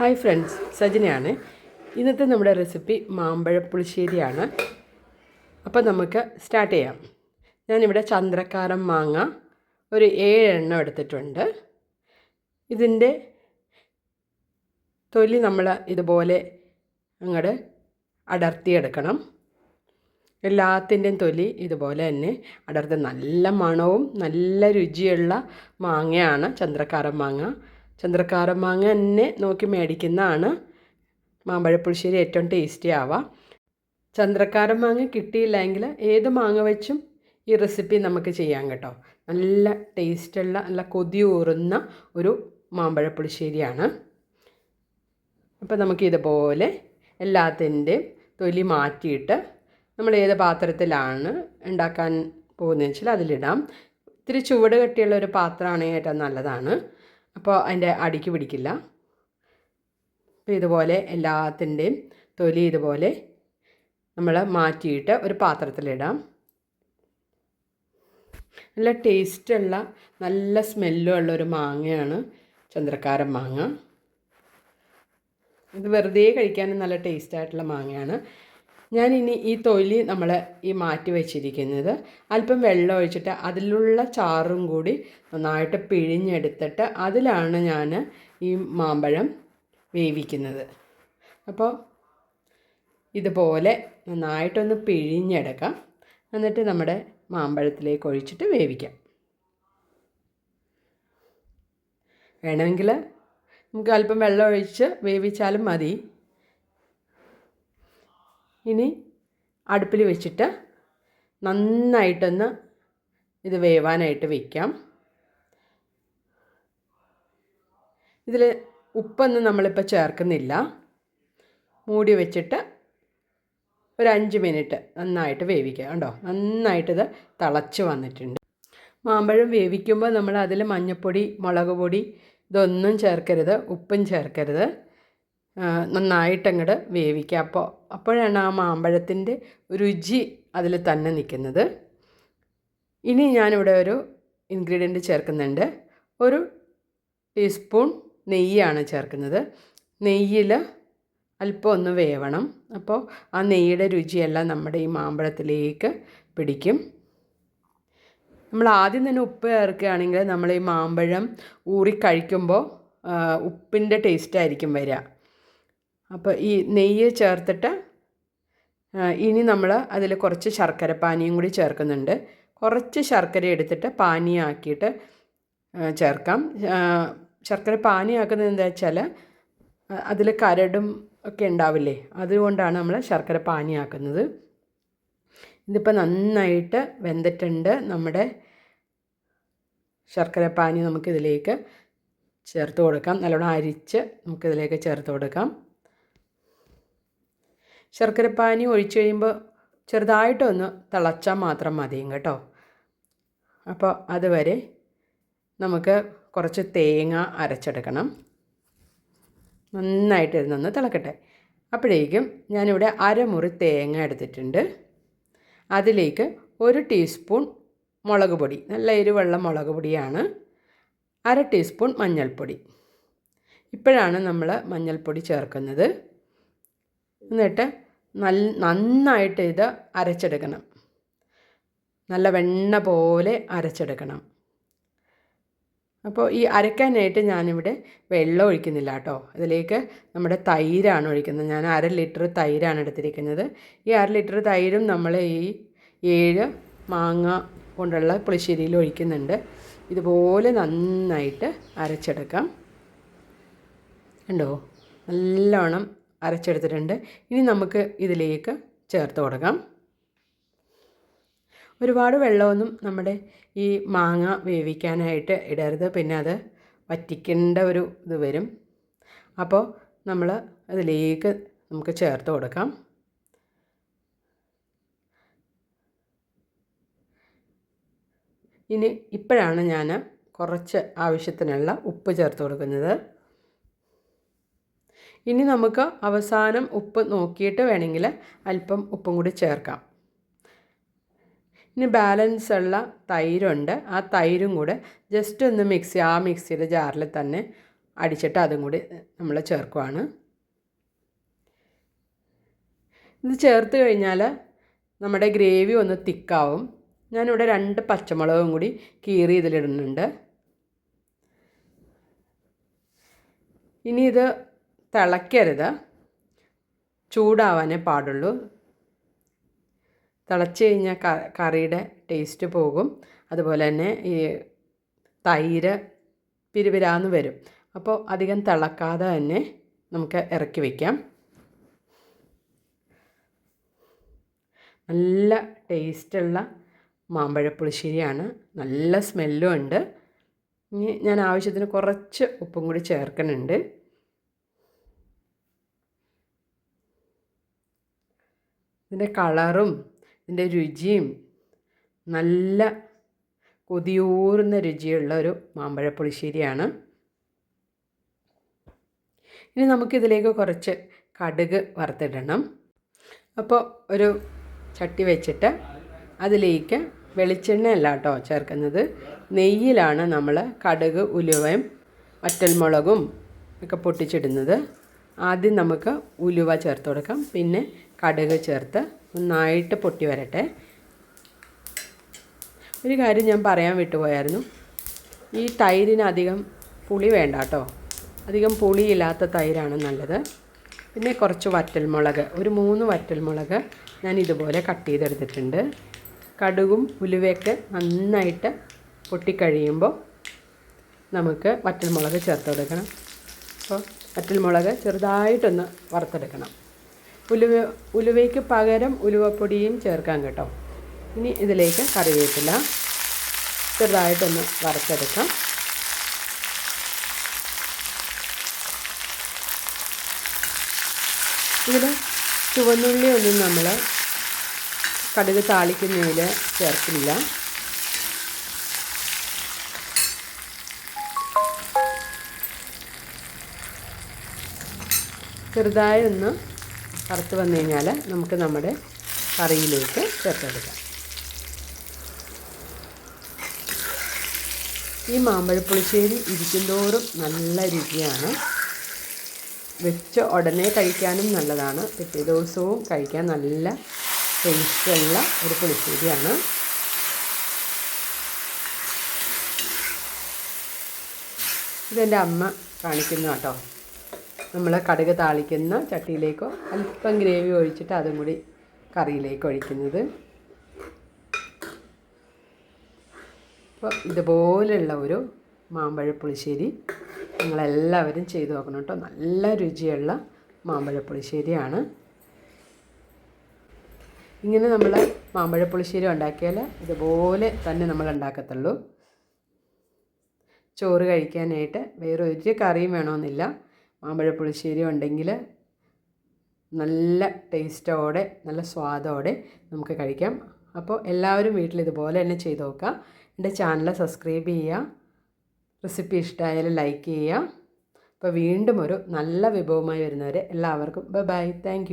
Hi friends സജനയാണ്. ഇന്നത്തെ നമ്മുടെ recipe മാമ്പഴപ്പുളിശ്ശേരിയാണ് അപ്പോൾ നമുക്ക് സ്റ്റാർട്ട് ചെയ്യാം. ഞാനിവിടെ ചന്ദ്രക്കാരം മാങ്ങ ഒരു ഏഴെണ്ണം എടുത്തിട്ടുണ്ട്. ഇതിന്റെ തൊലി നമ്മൾ ഇതുപോലെ അങ്ങോട്ട് അടർത്തിയെടുക്കണം. എല്ലാത്തിന്റെയും തൊലി ഇതുപോലെ തന്നെ അടർത്തി. നല്ല മണവും നല്ല രുചിയുള്ള മാങ്ങയാണ് ചന്ദ്രക്കാരൻ മാങ്ങ. ചന്ദ്രക്കാരൻ മാങ്ങ തന്നെ നോക്കി മേടിക്കുന്നതാണ്. മാമ്പഴപ്പുളിശ്ശേരി ഏറ്റവും ടേസ്റ്റി ആവാം. ചന്ദ്രക്കാരൻ മാങ്ങ കിട്ടിയില്ലെങ്കിൽ ഏത് മാങ്ങ വെച്ചും ഈ റെസിപ്പി നമുക്ക് ചെയ്യാം കേട്ടോ. നല്ല ടേസ്റ്റുള്ള നല്ല കൊതി ഊറുന്ന ഒരു മാമ്പഴപ്പുളിശ്ശേരിയാണ്. അപ്പോൾ നമുക്ക് ഇതുപോലെ എല്ലാത്തിന്റെയും തൊലി മാറ്റിയിട്ട് നമ്മൾ ഏത് പാത്രത്തിലാണ് ഉണ്ടാക്കാൻ പോകുന്നതെന്ന് വെച്ചാൽ അതിലിടാം. ഇത്തിരി ചുവട് കട്ടിയുള്ള ഒരു പാത്രമാണെങ്കിൽ ഏറ്റവും നല്ലതാണ്. അപ്പോൾ അതിന്റെ അടിക്ക് പിടിക്കില്ല. അപ്പോൾ ഇതുപോലെ എല്ലാത്തിന്റെയും തൊലി ഇതുപോലെ നമ്മൾ മാറ്റിയിട്ട് ഒരു പാത്രത്തിലിടാം. നല്ല ടേസ്റ്റുള്ള നല്ല സ്മെല്ലുള്ള ഒരു മാങ്ങയാണ് ചന്ദ്രക്കാരൻ മാങ്ങ. ഇത് വെറുതെ കഴിക്കാനും നല്ല ടേസ്റ്റായിട്ടുള്ള മാങ്ങയാണ്. ഞാനിനി ഈ തൊലി നമ്മൾ ഈ മാറ്റി വെച്ചിരിക്കുന്നത് അല്പം വെള്ളം ഒഴിച്ചിട്ട് അതിലുള്ള ചാറും കൂടി നന്നായിട്ട് പിഴിഞ്ഞെടുത്തിട്ട് അതിലാണ് ഞാൻ ഈ മാമ്പഴം വേവിക്കുന്നത്. അപ്പോൾ ഇതുപോലെ നന്നായിട്ടൊന്ന് പിഴിഞ്ഞെടുക്കാം. എന്നിട്ട് നമ്മുടെ മാമ്പഴത്തിലേക്ക് ഒഴിച്ചിട്ട് വേവിക്കാം. വേണമെങ്കിൽ നമുക്ക് അല്പം വെള്ളം ഒഴിച്ച് വേവിച്ചാലും മതി. ഇനി അടുപ്പിൽ വെച്ചിട്ട് നന്നായിട്ടൊന്ന് ഇത് വേവാനായിട്ട് വയ്ക്കാം ഇതിൽ ഉപ്പൊന്നും നമ്മളിപ്പോൾ ചേർക്കുന്നില്ല. മൂടി വെച്ചിട്ട് ഒരു അഞ്ച് മിനിറ്റ് നന്നായിട്ട് വേവിക്കുക കണ്ടോ? നന്നായിട്ടിത് തിളച്ച് വന്നിട്ടുണ്ട്. മാമ്പഴം വേവിക്കുമ്പോൾ നമ്മൾ അതിൽ മഞ്ഞൾപ്പൊടി മുളക് പൊടി ഇതൊന്നും ചേർക്കരുത്. ഉപ്പും ചേർക്കരുത്. നന്നായിട്ടങ്ങോട്ട് വേവിക്കുക അപ്പോൾ അപ്പോഴാണ് ആ മാമ്പഴത്തിന്റെ രുചി അതിൽ തന്നെ നിൽക്കുന്നത്. ഇനി ഞാനിവിടെ ഒരു ഇൻഗ്രീഡിയന്റ് ചേർക്കുന്നുണ്ട്. ഒരു ടീസ്പൂൺ നെയ്യാണ് ചേർക്കുന്നത്. നെയ്യിൽ അല്പം ഒന്ന് വേവണം. അപ്പോൾ ആ നെയ്യുടെ രുചിയെല്ലാം നമ്മുടെ ഈ മാമ്പഴത്തിലേക്ക് പിടിക്കും. നമ്മൾ ആദ്യം തന്നെ ഉപ്പ് ചേർക്കുകയാണെങ്കിൽ നമ്മൾ ഈ മാമ്പഴം ഊറി കഴിക്കുമ്പോൾ ഉപ്പിന്റെ ടേസ്റ്റ് ആയിരിക്കും വരിക. അപ്പോൾ ഈ നെയ്യ് ചേർത്തിട്ട് ഇനി നമ്മൾ അതിൽ കുറച്ച് ശർക്കര പാനിയും കൂടി ചേർക്കുന്നുണ്ട്. കുറച്ച് ശർക്കര എടുത്തിട്ട് പാനിയാക്കിയിട്ട് ചേർക്കാം. ശർക്കര പാനിയാക്കുന്നത് എന്താ വെച്ചാൽ അതിൽ കരടും ഒക്കെ ഉണ്ടാവില്ലേ? അതുകൊണ്ടാണ് നമ്മൾ ശർക്കര പാനിയാക്കുന്നത്. ഇതിപ്പോൾ നന്നായിട്ട് വെന്തിട്ടുണ്ട് നമ്മുടെ ശർക്കര പാനി നമുക്കിതിലേക്ക് ചേർത്ത് കൊടുക്കാം. നല്ലോണം അരിച്ച് നമുക്കിതിലേക്ക് ചേർത്ത് കൊടുക്കാം. ശർക്കര പാനി ഒഴിച്ചു കഴിയുമ്പോൾ ചെറുതായിട്ടൊന്ന് തിളച്ചാൽ മാത്രം മതിയും കേട്ടോ. അപ്പോൾ അതുവരെ നമുക്ക് കുറച്ച് തേങ്ങ അരച്ചെടുക്കണം. നന്നായിട്ട് ഇരുന്നൊന്ന് തിളക്കട്ടെ. അപ്പോഴേക്കും ഞാനിവിടെ അരമുറി തേങ്ങ എടുത്തിട്ടുണ്ട്. അതിലേക്ക് ഒരു ടീസ്പൂൺ മുളക് പൊടി നല്ല എരിവെള്ള മുളക് പൊടിയാണ്. അര ടീസ്പൂൺ മഞ്ഞൾപ്പൊടി. ഇപ്പോഴാണ് നമ്മൾ മഞ്ഞൾപ്പൊടി ചേർക്കുന്നത്. എന്നിട്ട് നല്ല നന്നായിട്ട് ഇത് അരച്ചെടുക്കണം. നല്ല വെണ്ണ പോലെ അരച്ചെടുക്കണം. അപ്പോൾ ഈ അരയ്ക്കാനായിട്ട് ഞാനിവിടെ വെള്ളം ഒഴിക്കുന്നില്ല കേട്ടോ. ഇതിലേക്ക് നമ്മുടെ തൈരാണ് ഒഴിക്കുന്നത്. ഞാൻ അര ലിറ്റർ തൈരാണ് എടുത്തിരിക്കുന്നത്. ഈ അര ലിറ്റർ തൈരും നമ്മൾ ഈ ഏഴ് മാങ്ങ കൊണ്ടുള്ള പുളിശ്ശേരിയിൽ ഒഴിക്കുന്നുണ്ട്. ഇതുപോലെ നന്നായിട്ട് അരച്ചെടുക്കാം. കണ്ടോ? നല്ലോണം അരച്ചെടുത്തിട്ടുണ്ട്. ഇനി നമുക്ക് ഇതിലേക്ക് ചേർത്ത് കൊടുക്കാം. ഒരുപാട് വെള്ളമൊന്നും നമ്മുടെ ഈ മാങ്ങ വേവിക്കാനായിട്ട് ഇടരുത്. പിന്നെ അത് വറ്റിക്കേണ്ട ഒരു ഇത് വരും. അപ്പോൾ നമ്മൾ അതിലേക്ക് നമുക്ക് ചേർത്ത് കൊടുക്കാം. ഇനി ഇപ്പോഴാണ് ഞാൻ കുറച്ച് ആവശ്യത്തിനുള്ള ഉപ്പ് ചേർത്ത് കൊടുക്കുന്നത്. ഇനി നമുക്ക് അവസാനം ഉപ്പ് നോക്കിയിട്ട് വേണമെങ്കിൽ അല്പം ഉപ്പും കൂടി ചേർക്കാം. ഇനി ബാലൻസ് ഉള്ള തൈരുണ്ട്. ആ തൈരും കൂടെ ജസ്റ്റ് ഒന്ന് മിക്സി ആ മിക്സിയുടെ ജാറിൽ തന്നെ അടിച്ചിട്ട് അതും കൂടി നമ്മൾ ചേർക്കുവാണ്. ഇത് ചേർത്ത് കഴിഞ്ഞാൽ നമ്മുടെ ഗ്രേവി ഒന്ന് തിക്കാവും. ഞാനിവിടെ രണ്ട് പച്ചമുളകും കൂടി കീറി ഇതിലിടുന്നുണ്ട്. ഇനി ഇത് തിളയ്ക്കരുത് ചൂടാവാനേ പാടുള്ളൂ. തിളച്ച് കഴിഞ്ഞാൽ കറിയുടെ ടേസ്റ്റ് പോകും. അതുപോലെ തന്നെ ഈ തൈര് പിരുപിരാന്ന് വരും. അപ്പോൾ അധികം തിളക്കാതെ തന്നെ നമുക്ക് ഇറക്കി വയ്ക്കാം നല്ല ടേസ്റ്റുള്ള മാമ്പഴപ്പുളിശ്ശേരിയാണ്. നല്ല സ്മെല്ലും ഉണ്ട്. ഇനി ഞാൻ ആവശ്യത്തിന് കുറച്ച് ഉപ്പും കൂടി ചേർക്കുന്നുണ്ട് ഇതിന്റെ കളറും ഇതിന്റെ രുചിയും നല്ല കൊതിയൂറുന്ന രുചിയുള്ള ഒരു മാമ്പഴപ്പുളിശ്ശേരിയാണ്. ഇനി നമുക്കിതിലേക്ക് കുറച്ച് കടുക് വറുത്തിടണം. അപ്പോൾ ഒരു ചട്ടി വെച്ചിട്ട് അതിലേക്ക് വെളിച്ചെണ്ണ അല്ല കേട്ടോ ചേർക്കുന്നത്. നെയ്യിലാണ് നമ്മൾ കടുക് ഉലുവയും വറ്റൽമുളകും ഒക്കെ പൊട്ടിച്ചിടുന്നത്. ആദ്യം നമുക്ക് ഉലുവ ചേർത്ത് കൊടുക്കാം. പിന്നെ കടുക് ചേർത്ത് നന്നായിട്ട് പൊട്ടി വരട്ടെ. ഒരു കാര്യം ഞാൻ പറയാൻ വിട്ടുപോയായിരുന്നു. ഈ തൈരിന് അധികം പുളി വേണ്ട കേട്ടോ. അധികം പുളിയില്ലാത്ത തൈരാണ് നല്ലത്. പിന്നെ കുറച്ച് വറ്റൽമുളക് ഒരു മൂന്ന് വറ്റൽമുളക് ഞാൻ ഇതുപോലെ കട്ട് ചെയ്തെടുത്തിട്ടുണ്ട്. കടുകും ഉലുവയൊക്കെ നന്നായിട്ട് പൊട്ടിക്കഴിയുമ്പോൾ നമുക്ക് വറ്റൽമുളക് ചേർത്ത് കൊടുക്കണം അപ്പോൾ വറ്റൽമുളക് ചെറുതായിട്ടൊന്ന് വറുത്തെടുക്കണം. ഉലുവ ഉലുവയ്ക്ക് പകരം ഉലുവപ്പൊടിയും ചേർക്കാം കേട്ടോ. ഇനി ഇതിലേക്ക് കറിവേപ്പില ചെറുതായിട്ടൊന്ന് വറുത്തെടുക്കാം. ഇതിൽ ചുവന്നുള്ളി ഒന്നും നമ്മൾ കടുക് താളിക്കുന്നതിൽ ചേർക്കില്ല. ചെറുതായി ഒന്ന് കറുത്ത് വന്നു കഴിഞ്ഞാൽ നമുക്ക് നമ്മുടെ കറിയിലേക്ക് ചേർത്തെടുക്കാം. ഈ മാമ്പഴപ്പുളിശ്ശേരി ഇരിക്കുന്തോറും നല്ല രുചിയാണ്. വെച്ച ഉടനെ കഴിക്കാനും നല്ലതാണ്. പിറ്റേ ദിവസവും കഴിക്കാൻ നല്ല ടേസ്റ്റുള്ള ഒരു പുളിശ്ശേരിയാണ്. ഇതെന്റെ അമ്മ കാണിക്കുന്നു കേട്ടോ. നമ്മൾ കടുക് താളിക്കുന്ന ചട്ടിയിലേക്കോ അല്പം ഗ്രേവി ഒഴിച്ചിട്ട് അതും കൂടി കറിയിലേക്ക് ഒഴിക്കുന്നത്. അപ്പോൾ ഇതുപോലെയുള്ള ഒരു മാമ്പഴ പുളിശ്ശേരി നിങ്ങളെല്ലാവരും ചെയ്തു നോക്കണം കേട്ടോ. നല്ല രുചിയുള്ള മാമ്പഴ പുളിശ്ശേരിയാണ് ഇങ്ങനെ നമ്മൾ മാമ്പഴ പുളിശ്ശേരി ഉണ്ടാക്കിയാൽ ഇതുപോലെ തന്നെ നമ്മൾ ഉണ്ടാക്കത്തുള്ളൂ. ചോറ് കഴിക്കാനായിട്ട് വേറെ ഒരു കറിയും വേണമെന്നില്ല. മാമ്പഴ പുളിശ്ശേരി ഉണ്ടെങ്കിൽ നല്ല ടേസ്റ്റോടെ നല്ല സ്വാദോടെ നമുക്ക് കഴിക്കാം. അപ്പോൾ എല്ലാവരും വീട്ടിൽ ഇതുപോലെ തന്നെ ചെയ്ത് നോക്കുക. എന്റെ ചാനൽ സബ്സ്ക്രൈബ് ചെയ്യുക. റെസിപ്പി ഇഷ്ടമായാലും ലൈക്ക് ചെയ്യുക. അപ്പോൾ വീണ്ടും ഒരു നല്ല വിഭവമായി വരുന്നവരെ എല്ലാവർക്കും ബൈ ബൈ. താങ്ക്